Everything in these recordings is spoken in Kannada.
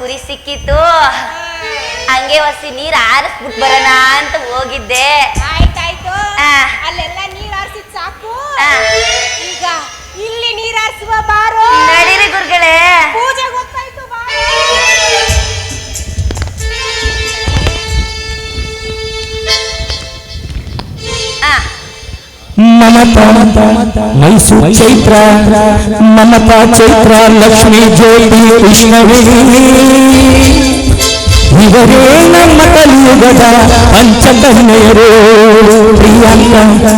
ಕುರಿ ಸಿಕ್ಕಿತ್ತು. ಹಂಗೆ ಒಸಿ ನೀರ್ ಆರಿಸ್ಬಿಟ್ ಬರೋಣ ಅಂತ ಹೋಗಿದ್ದೆ. ಆಯ್ತಾಯ್ತು. ಅಲ್ಲೆಲ್ಲ ನೀರ್ ಸಾಕು. ಈಗ ಇಲ್ಲಿ ನೀರ್ ಹಾರ್ಸುವ ಬಾರೋ. ನಡೀರಿ ಗುರುಗಳೇ. ಪೂಜೆ ಮಮತಾ ಮೈಸೂರು ಚೈತ್ರ ಮಮತಾ ಚೈತ್ರ ಲಕ್ಷ್ಮೀ ಜ್ಯೋತಿ ಕೃಷ್ಣವೇ ಇವರೇ ನಮ್ಮ ಕಲಿಯುಗದ ಪಂಚಕನ್ಯರು ಪ್ರಿಯಾಂಕ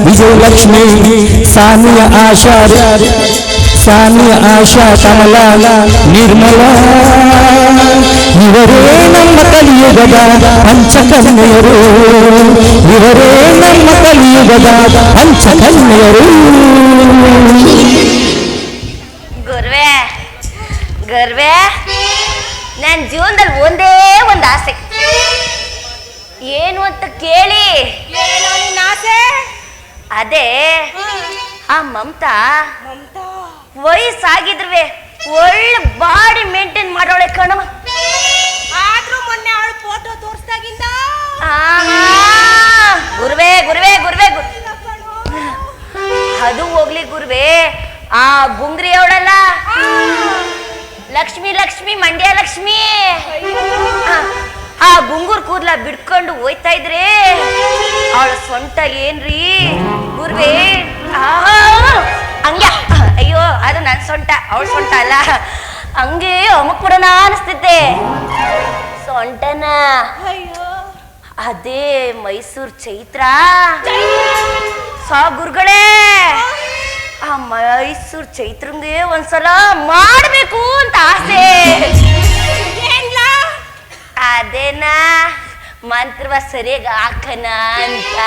ವಿಜಯಲಕ್ಷ್ಮಿ ಸಾನಿಯ ಆಶಾ ಸಾನಿಯ ಆಶಾ ಕಮಲ ನಿರ್ಮಲ ಇವರೇ ನಮ್ಮ ಕಲಿಯುಗದ ಪಂಚಕನ್ಯರು ಇವರೇ ನಮ್ಮ ಕಲಿಯುಗದ ಪಂಚಕನ್ಯರು ಗುರುವೆ ಗುರುವೆ ನನ್ನ ಜೀವನದಲ್ಲಿ ಒಂದೇ ಒಂದು ಆಸೆ. ಏನು ಅಂತ ಕೇಳಿ. ಆಸೆ? ಅದೇ ಆ ಮಮತಾ ಮಮತಾ? ವಯಸ್ಸಾಗಿದ್ರುವೆ ಒಳ್ಳೆ ಬಾಡಿ ಮೇಂಟೈನ್ ಮಾಡೋಳೆ ಕಣವ ಆದ್ರೂ ಮೊನ್ನೆ ಅವಳು ಫೋಟೋ ತೋರಿಸ್ದಾಗಿಂದ! ಗುರುವೆ ಗುರುವೆ ಗುರುವೆ. ಅದು ಹೋಗ್ಲಿ ಗುರುವೆ. ಆ ಗುಂಗ್ರಿ ಅವಳಲ್ಲ? ಲಕ್ಷ್ಮಿ ಲಕ್ಷ್ಮಿ ಮಂಡ್ಯ ಲಕ್ಷ್ಮಿ. ಆ, ಗುಂಗುರ್ ಕೂದ್ಲ ಬಿಡ್ಕೊಂಡು ಹೋಯ್ತಾ ಇದ್ರೆ ಅವಳ ಸೊಂಟ ಏನ್ರಿ? ಗುರುವೆ! ಹಂಗೆ. ಅಯ್ಯೋ ಅದು ನನ್ನ ಸೊಂಟ ಅವಳ ಸೊಂಟ ಅಲ್ಲ. ಹಂಗೆ ಅಮಕ್ ಬಿಡೋಣ ಅನಿಸ್ತಿದ್ದೆ. ಅಯ್ಯೋ. ಅದೇ ಮೈಸೂರು ಚೈತ್ರ. ಸಾ ಗುರುಗಳೇ ಆ ಮೈಸೂರು ಚೈತ್ರಂಗೆ ಒಂದ್ಸಲ ಮಾಡ್ಬೇಕು ಅಂತ ಆಸೆ. ಅದೇನಾ? ಮಂತ್ರವ ಸರಿಯಾಗಿ ಹಾಕನ ಅಂತ.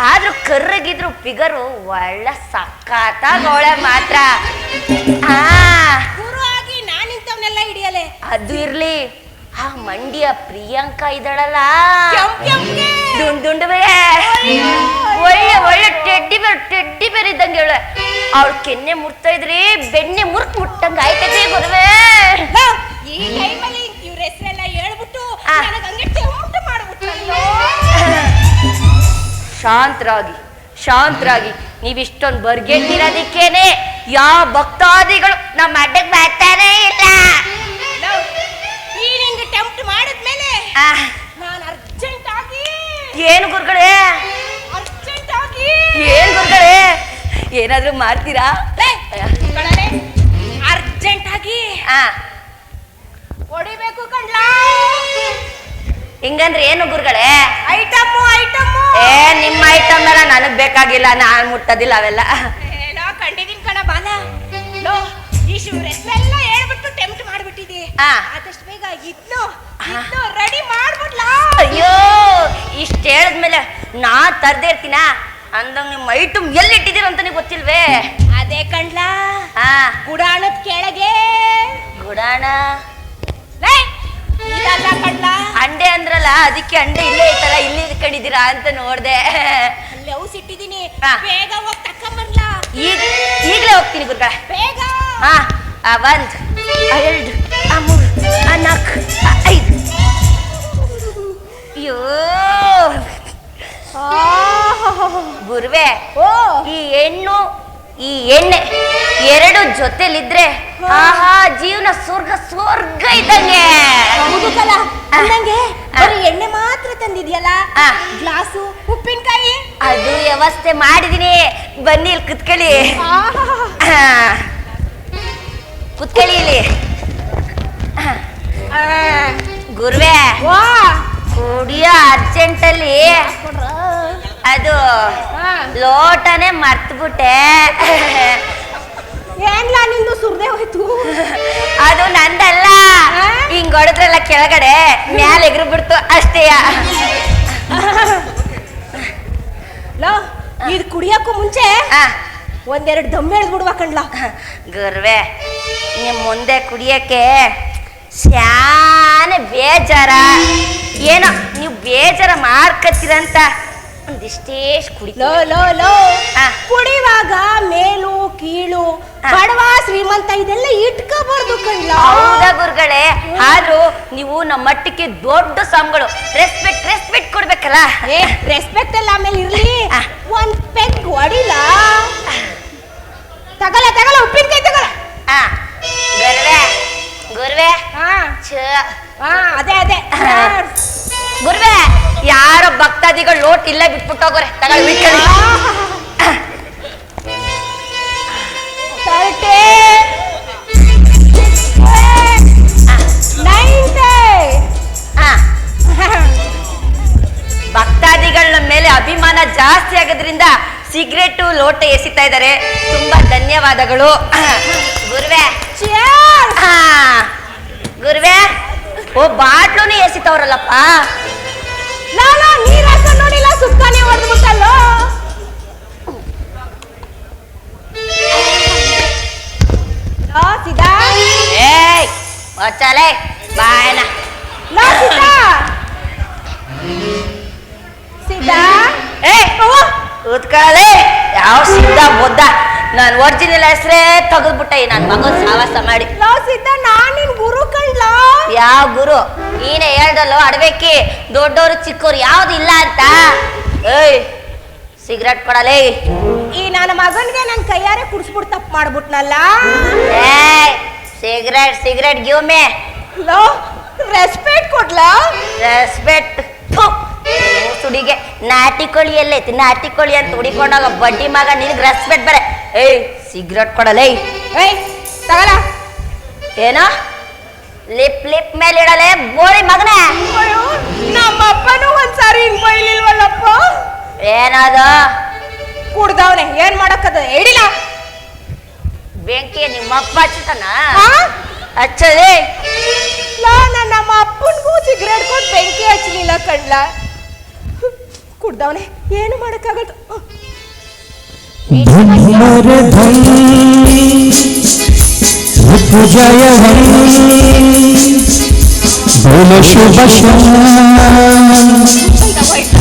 ಆದ್ರೂ ಕರ್ರಗಿದ್ರು ಫಿಗರು ಒಳ್ಳೆ ಸಕ್ಕತ್ತಾಗವಳೆ ಮಾತ್ರ. ಆ. ನಾನು ಇಂಥವ್ನೆಲ್ಲ ಹಿಡಿಯಲೆ? ಅದು ಇರ್ಲಿ. ಆ ಮಂಡ್ಯ ಪ್ರಿಯಾಂಕಾ ಇದ್ದಾಳಲ್ಲ. ದುಂಡ್ ಬೇರೆ. ಒಳ್ಳೆ ಒಳ್ಳೆ ಟೆಡ್ಡಿ ಬೇರ್ ಟೆಡ್ಡಿ ಬೇರ್ ಇದ್ದಂಗೆ ಹೇಳ ಅವಳ ಕೆನ್ನೆ ಮುಟ್ತಾ ಇದ್ರಿ ಬೆಣ್ಣೆ ಮುರ್ಕ್ ಮುಟ್ಟಂಗ ಆಯ್ತದೆ ಗುರುವೆ. ಈ ಟೈಮಲ್ಲಿ ಇವ್ರ ಹೆಸರೆಲ್ಲ ಹೇಳ್ಬಿಟ್ಟು ಶಾಂತರಾಗಿ ಶಾಂತರಾಗಿ ನೀವಿಷ್ಟೊಂದು ಬರ್ಗೆಟ್ಟಿರೋದಕ್ಕೇನೆ. ಯಾವ ಭಕ್ತಾದಿಗಳು ನಮ್ಮ ಅಡ್ಡಕ್ಕೆ ಬರ್ತಾನೆ ಇಲ್ಲ. ನಾನು ಅರ್ಜೆಂಟ್ ಆಗಿ. ಏನು ಗುರುಗಳೇ? ಅರ್ಜೆಂಟ್ ಆಗಿ. ಏನು ಗುರುಗಳೇ? ಏನಾದ್ರೂ ಮಾಡ್ತೀರಾ? ಅರ್ಜೆಂಟ್ ಆಗಿ. ಆ. ಹೊಡಿಬೇಕು ಕಣ್ಲಾ? ಹಿಂಗಂದ್ರೆ ಏನು ಗುರುಗಳೇ? Item item. ಏ ನಿಮ್ಮ ಐಟಮ್ ಎಲ್ಲ ನನಗ್ ಬೇಕಾಗಿಲ್ಲ ನಾನು ಮುಟ್ಟದಿಲ್ಲ ಅವೆಲ್ಲ. ಏನೋ ಕಂಡಿದೀನಿ ಕಣ ಬಾಲ. ಲೋ ಈ ಶಿವರೆಲ್ಲ ಹೇಳ್ಬಿಟ್ಟು ಟೆಂಪ್ಟ್ ಮಾಡ್ಬಿಟ್ಟಿದಿ. ಆದಷ್ಟು ಬೇಗ ಇದ್ನು ರೆಡಿ ಮಾಡ್ಬಿಡ್ಲಾ? ಅಯ್ಯೋ ಇಷ್ಟ ಹೇಳಿದ್ಮೇಲೆ ನಾ ತರ್ದೇ ಇರ್ತೀನ ಅಂದಂಗ ನಿಮ್ಮ ಐಟಮ್ ಎಲ್ಲಿ ಅಂತಾನೆ ಗೊತ್ತಿಲ್ವೇ? ಅದೇ ಕಣ್ಲಾ ಹಾ. ಗುಡಾಣದ ಕೆಳಗೆ. ಗುಡಾಣ. ಇದಲ್ಲ ಕಂಡ್ಲಾ ಅಂಡೆ ಅಂದ್ರಲ್ಲ ಅದಕ್ಕೆ ಅಂಡೆ ಇಲ್ಲೇ ಐತಲ್ಲ ಇಲ್ಲಿ ಇಟ್ಕೊಂಡಿದ್ದೀರಾ ಅಂತ ನೋಡ್ದೆ. ಅಲ್ಲಿ ಔಸ್ ಆ. ಬೇಗ ಹೋಗಿ ತಕೊಂಬರ್ಲಾ ಈಗ ಈಗಲೇ ಹೋಗ್ತೀನಿ ಗುರುಗಳ. ಬೇಗ. ಹಾ ಆ ಒಂದ್ ಆ ಎರಡು ಆ ಮೂರು ಆ ನಾಲ್ಕು ಆ ಐದು. ಅಯ್ಯೋ. ಗುರುವೆ ಓ. ಈ ಹೆಣ್ಣು ಈ ಎಣ್ಣೆ ಎರಡು ಜೊತೆಲಿದ್ರೆ ಆಹಾ ಜೀವನ ಸ್ವರ್ಗ ಸ್ವರ್ಗ ಇದ್ದಂಗೆ. ಎಣ್ಣೆ ಮಾತ್ರ ತಂದಿದ್ಯಲ್ಲ? ಆ. ಗ್ಲಾಸು ಉಪ್ಪಿನಕಾಯಿ? ಅದು ವ್ಯವಸ್ಥೆ ಮಾಡಿದೀನಿ. ಬನ್ನಿ ಇಲ್ಲಿ ಕುತ್ಕೊಳ್ಳಿ. ಕುತ್ಕೊಳ್ಳಿ ಇಲ್ಲಿ. ಗುರುವೆ. ವಾ ಕುಡಿಯೋ ಅರ್ಜೆಂಟಲ್ಲಿ ಅದು ಲೋಟನೇ ಮರ್ತ್ಬಿಟ್ಟೆ. ಏನ್ಲಾ ನಿಂದು ಸುರ್ದೆ ಹೋಯ್ತು? ಅದು ನಂದಲ್ಲ. ಹಿಂಗ್ ಹೊಡೆದ್ರಲ್ಲ ಕೆಳಗಡೆ ಮ್ಯಾಲ ಎಗ್ರು ಬಿಡ್ತು ಅಷ್ಟೇಯ ಲೋ ಇದು ಕುಡಿಯಕ್ಕೂ ಮುಂಚೆ ಒಂದೆರಡು ದಮ್ ಎಳ್ದ್ ಕಣ್ಲಾ. ಗುರುವೆ ನಿಮ್ ಮುಂದೆ ಕುಡಿಯಕ್ಕೆ ಶಾನೆ ಬೇಜಾರ. ಏನೋ ನೀವು ಬೇಜಾರ ಮಾಡ್ಕತ್ತೀರಂತ. ಒಂದಿಷ್ಟೇ ಕುಡಿ ಲೋ ಲೋ ಲೋ. ಆ. ಕುಡಿವಾಗ ಮೇಲು ಕೀಳು ಬಡವ ಶ್ರೀಮಂತ ಇದೆಲ್ಲ ಇಟ್ಕೋಬಾರ್ದು ಕೈಲ. ಹೌದಾ ಗುರುಗಳೇ? ಆದ್ರೂ ನೀವು ನಮ್ಮ ಮಟ್ಟಕ್ಕೆ ದೊಡ್ಡ ಸ್ವಾಮಿಗಳು ರೆಸ್ಪೆಕ್ಟ್ ರೆಸ್ಪೆಕ್ಟ್ ಕೊಡ್ಬೇಕಲ್ಲ. ಏ ರೆಸ್ಪೆಕ್ಟ್ ಎಲ್ಲ ಆಮೇಲೆ ಇರ್ಲಿ. ಆ. ಒಂದ್ ಪೆಗ್ ಹೊಡಿಲ. ತಗಲ ತಗಲ ಉಪ್ಪಿನಕಾಯಿ ತಗಲ. ಆ, ಗುರುವೆ. ಗುರುವೆ? ಹಾ. ಛ, ಹಾ ಅದೇ ಅದೇ. ಗುರುವೆ ಯಾರೋ ಭಕ್ತಾದಿಗಳು ಲೋಟ್ ಇಲ್ಲೇ ಬಿಟ್ಬಿಟ್ಟು ಹೋಗೋರೆ. ತಗೊಳ್ಳಿ ಬಿಟ್ಕೊಳ್ಳಿ. ತರ್ಟೆ. ಭಕ್ತಾದಿಗಳ ಮೇಲೆ ಅಭಿಮಾನ ಜಾಸ್ತಿ ಆಗೋದ್ರಿಂದ ಸಿಗರೇಟು ಲೋಟ ಎಸಿತಾ ಇದ್ದಾರೆ. ತುಂಬಾ ಧನ್ಯವಾದಗಳು. ಗುರುವೆ. ಗುರುವೆ. ಓ ಬಾಟ್ಲೂನು ಎಸಿತವ್ರಲ್ಲಪ್ಪ. ನಾನು ನೀರ್ ಹಾಕೊಂಡ್ ನೋಡಿಲ್ಲ ಸುತ್ತಾನೆ ಹೊಡೆದ್ಬಿಟ್ಟಲ್ಲೋ. ಏಯ್ ಒಚ್ಚಲೆ ಬಾಯನ. ಲೋ ಸಿದಾ. ಸಿದಾ. ಏ ಕೂತ್ಕೊಳ್ಳೆ. ಯಾವ ಸಿದ್ಧ ಮುದ್ದ? ನಾನು ಒರಿಜಿನಲ್ ಹೆಸರೇ ತಗದ್ಬಿಟ್ಟ ನನ್ ನನ್ನ ಮಗನ ಸಾವಾಸ ಮಾಡಿ. ಲೋ ಸಿದ್ದ ನಾನು ನಿನ್ ಗುರು ಕಳ್ಳ ಯಾವ ಗುರು? ನೀನೇ ಹೇಳ್ದಲ್ಲೋ ಅಡ್ಬೇಕಿ ದೊಡ್ಡವರು ಚಿಕ್ಕವ್ರು ಯಾವ್ದು ಇಲ್ಲ ಅಂತ? ಏಯ್ ಸಿಗರೆಟ್ ಕೊಡಲೇ. ಈ ನನ್ನ ಮಗನ್ಗೆ ನನ್ ಕೈಯಾರೆ ಕುಡಿಸ್ಬಿಟ್ಟು ತಪ್ಪು ಮಾಡ್ಬಿಟ್ನಲ್ಲ? ಏಯ್ ಸಿಗರೆಟ್ ಸಿಗರೆಟ್ ಗಿವ್ ಮೇ ಲೋ ರೆಸ್ಪೆಕ್ಟ್ ಕೊಡ್ಲಾ? ರೆಸ್ಪೆಕ್ಟ್ ಸುಡಿಗೆ ನಾಟಿ ಕೋಳಿ ಎಲ್ಲೈತಿ ನಾಟಿ ಕೋಳಿ ಅಂತ ಹುಡಿಕೊಂಡಾಗ ಬಡ್ಡಿ ಮಗ ನಿನ್ಗೆ ರೆಸ್ಪೆಕ್ಟ್ ಬೇರೆ ಏಯ್ ಸಿಗರೆಟ್ ಕೊಡಲ್ಲ ಏಯ್. ತಗಲ. ಏನೋ? ಲಿಪ್ ಲಿಪ್ ಮೇಲೆ ಇಡಲೆ ಬೋಳಿ ಮಗನೇ. ನಮ್ಮ ಅಪ್ಪನೂ ಒಂದ್ಸಾರಿ ಹಿಂಗ್ ಬೈಲಿಲ್ವಲ್ಲಪ್ಪ? ಏನಾದ? ಕುಡ್ದವ್ನೆ ಏನ್ ಮಾಡಕ್ಕದ? ಹೇಳಿಲ್ಲ ಬೆಂಕಿ ನಿಮ್ಮಪ್ಪ ಹಚ್ಚತಾನ ಹಾ? ಹಚ್ಚಲಿ ಲಾ ನಾನ್ ನಮ್ಮ ಅಪ್ಪನಿಗೂ ಸಿಗರೇಟ್ ಕೊಟ್ಟು ಬೆಂಕಿ ಹಚ್ಚಲಿಲ್ಲ ಕಣ್ಲ. ಕುಡ್ದವ್ನೆ ಏನು ಮಾಡಕ್ಕಾಗಲ್ಲ ಧನ್ಯರ ಧನ್ ಋತುಜಯ ಬೋಲ ಶುಭ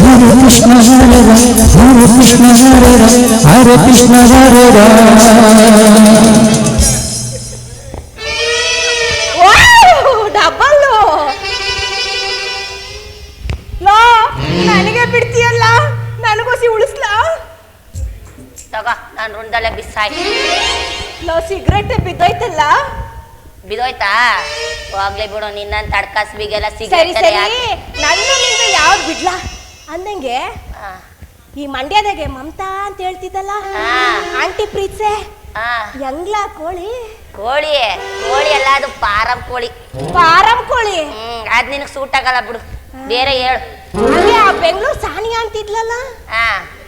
ಹರೆ ಕೃಷ್ಣ ಹರೆ ರಾಮ ಹರೆ ಕೃಷ್ಣ ಹರೆ ರಾಮ ಹರೆ ಕೃಷ್ಣ ಹರೆ ರಾಮ ಲೋ ಸಿಗರೇಟ್ ಬಿದ್ದೋಯ್ತಲ್ಲ? ಬಿದೋಯ್ತಾ ಹೋಗ್ಲಿ ಬಿಡು ನಿನ್ನ ತಡ್ಕಾಸ್ ಬಿಗೆಲ್ಲ ಸರಿ ಸಿಗರೇಟ್ ಸರಿ. ನನ್ನ ನಿಂದ ಯಾವ್ದು ಬಿಡ್ಲಾ? ಅಂದಂಗೆ ಈ ಮಂಡ್ಯದಾಗೆ ಮಮತಾ ಅಂತ ಹೇಳ್ತಿದ್ದಲ್ಲ? ಹಾ. ಆಂಟಿ ಪ್ರೀತ್ಸೆ ಆ ಹೆಂಗ್ಲಾ ಕೋಳಿ? ಕೋಳಿ ಕೋಳಿ ಅಲ್ಲ ಅದು ಪಾರಂ ಕೋಳಿ. ಪಾರಂ ಕೋಳಿ? ಹ್ಮ್ ಅದ್ ನಿನಗ್ ಸೂಟ್ ಆಗಲ್ಲ ಬಿಡು. ಬೇರೆ ಹೇಳು. ಬೆಂಗ್ಳೂರ್ ಆ ಬೆಂಗಳೂರು ಸಾನಿಯಾ ಅಂತಿದ್ಲಲ್ಲ?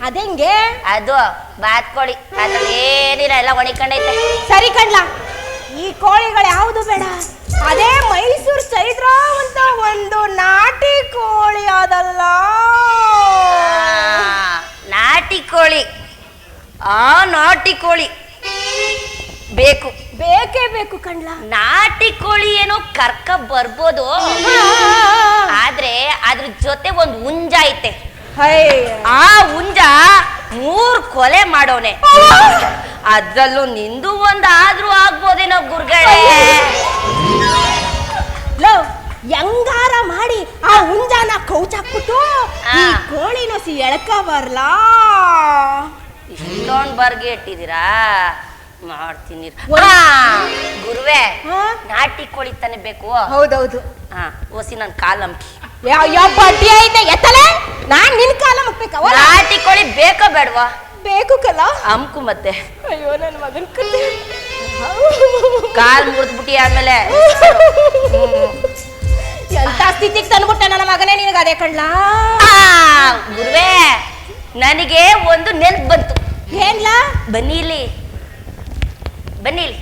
ಅದೆಂಗೆ? ಅದು ಬಾತ್ ಕೋಳಿ. ಅದ್ರಲ್ಲಿ ಏನಿಲ್ಲ ಎಲ್ಲ ಒಣಿಕೊಂಡೈತೆ. ಸರಿ ಕಣ್ಲ ಈ ಕೋಳಿಗಳು ಯಾವುದು ಬೇಡ? ಅದೇ ಮೈಸೂರು ಚೈತ್ರ ಅಂತ ಒಂದು ನಾಟಿ ಕೋಳಿ ಅದಲ್ಲ. ನಾಟಿ ಕೋಳಿ. ಆ ನಾಟಿ ಕೋಳಿ. ಬೇಕು. ಬೇಕೇ ಬೇಕು ಕಣ್ಲ. ನಾಟಿ ಕೋಳಿ ಏನೋ ಕರ್ಕ ಬರ್ಬೋದು ಆದ್ರೆ ಅದ್ರ ಜೊತೆ ಒಂದು ಹುಂಜ ಐತೆ. ಆ ಹುಂಜ ಮೂರ್ ಕೊಲೆ ಮಾಡೋನೆ. ಅದ್ರಲ್ಲೂ ನಿಂದು ಒಂದ್ ಆದ್ರೂ ಆಗ್ಬೋದೇನೋ ಗುರ್ಗಳೇ ಲೋ ಹೆಂಗಾರ ಮಾಡಿ ಆ ಹುಂಜಾನ ಕೌಚಾಕ್ಬಿಟ್ಟು ಈ ಕೋಳಿ ಕೋಳಿನ ಸಿ ಎಳ್ಕ ಬರ್ಲಾ? ಇಷ್ಟೊಂದ್ ಬರ್ಗೆ ಇಟ್ಟಿದ್ದೀರಾ? ಮಾಡ್ತೀನಿ. ಗುರುವೆ ನಾಟಿ ಕೋಳಿ ತಾನೆ ಬೇಕು. ಹೌದೌದು. ಹಾ ಓಸಿ ನನ್ ಕಾಲ್ ನಂಬಿಕೆ ಯಾವ ಬಡ್ಡಿ ಐತೆ ಎತ್ತಲೆ? ನಾನ್ ನಿನ್ ಕಾಲ ಮುಟ್ಬೇಕವ ನಾಟಿ ಕೋಳಿ ಬೇಕೋ ಬೇಡವಾ? ಬೇಕು ಕಲ. ಅಮ್ಕು ಮತ್ತೆ. ಅಯ್ಯೋ ನನ್ನ ಮಗನ್ ಕತೆ. ಕಾಲ್ ಮುರಿದ್ಬಿಟ್ಟಿ ಆಮೇಲೆ. ಎಂತ ಸ್ಥಿತಿಗೆ ತಂದ್ಬಿಟ್ಟ ನನ್ನ ಮಗನೇ ನಿನಗೆ ಅದೇ ಕಣ್ಲಾ? ಗುರುವೆ ನನಗೆ ಒಂದು ನೆನ್ಪು ಬಂತು. ಏನ್ಲಾ? ಬನ್ನಿ ಇಲ್ಲಿ. ಬನ್ನಿ ಇಲ್ಲಿ.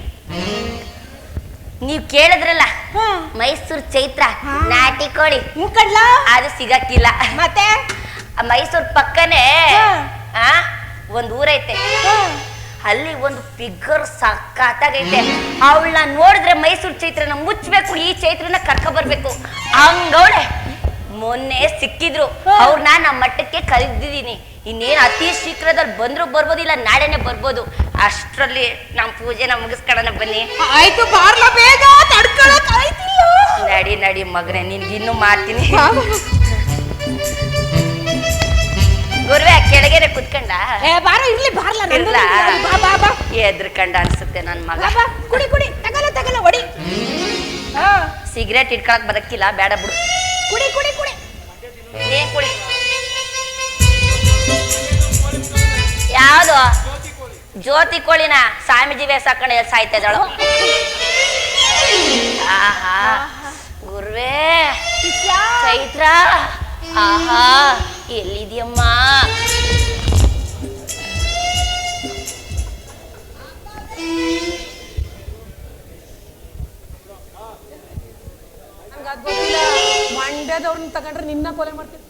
ನೀವ್ ಕೇಳಿದ್ರಲ್ಲ? ಮೈಸೂರ್ ಚೈತ್ರ ನಾಟಿ ಕೋಳಿ. ಅದು ಸಿಗಕ್ಕಿಲ್ಲ. ಮತ್ತೆ? ಮೈಸೂರ್ ಪಕ್ಕನೆ. ಆ ಒಂದ್ ಊರೈತೆ. ಅಲ್ಲಿ ಒಂದು ಫಿಗರ್ ಸಖತ್ತಾಗೈತೆ ಅವಳನ್ನ ನೋಡಿದ್ರೆ ಮೈಸೂರು ಚೈತ್ರನ ಮುಚ್ಚಬೇಕು ಈ ಚೈತ್ರನ ಕರ್ಕ ಬರ್ಬೇಕು. ಹಂಗವಳೆ ಮೊನ್ನೆ ಸಿಕ್ಕಿದ್ರು. ಅವ್ರನ್ನ ನಮ್ಮ ಮಟ್ಟಕ್ಕೆ ಕರೆದಿದ್ದೀನಿ. ಇನ್ನೇನು ಅತಿ ಶೀಘ್ರದಲ್ಲಿ ಬಂದ್ರು ಬರ್ಬೋದು ಇಲ್ಲ ನಾಳೆನೆ ಬರ್ಬೋದು. ಅಷ್ಟ್ರಲ್ಲಿ ನಮ್ಮ ಪೂಜೆನ ಮುಗಿಸ್ಕೊಳ್ಳೋಣ ಬನ್ನಿ. ಆಯ್ತು ಬಾರ್ಲ ಬೇಗ ತಡ್ಕೊಳಕ್ ಆಯ್ತಿಲ್ಲ. ನಡಿ ನಡಿ ಮಗನೇ ನಿನ್ಗಿನ್ನೂ ಮಾಡ್ತೀನಿ. ಗುರುವೆ ಕೆಳಗೆರೆ ಕುತ್ಕೊಂಡ? ಏ ಬಾರ ಇರ್ಲಿ ಬಾರ್ಲ ಇಲ್ಲ ಇರ್ಲಾ? ಬಾ ಬಾ ಬಾ. ಎದ್ರಕಂಡ ಅನ್ಸುತ್ತೆ ನನ್ನ ಮಗ. ಬಾ ಬಾ ಕುಡಿ ಕುಡಿ ತಗಲ ತಗಲ ಒಡಿ. ಹಾ. ಸಿಗರೇಟ್ ಇಟ್ಕೊಳಕ್ ಬರಕ್ಕಿಲ್ಲ ಬೇಡ ಬಿಡು. ಕುಡಿ ಕುಡಿ ಕುಡಿ. ಏನ್ ಕುಡಿ. ಯಾವ್ದು? ಜ್ಯೋತಿ ಕೋಳಿನ ಸ್ವಾಮೀಜಿ ಹಾಕೊಂಡು ಎಲ್ಲಿ ಸಾಯ್ತಾ ಇದ್ದಾಳು. ಆಹಾ, ಗುರುವೇ, ಚೈತ್ರ, ಆಹಾ ಎಲ್ಲಿದ್ಯಮ್ಮ ಮಂಡ್ಯದವ್ರನ್ನ ತಗೊಂಡ್ರೆ ನಿನ್ನ ಕೊಲೆ ಮಾಡ್ತೀನಿ.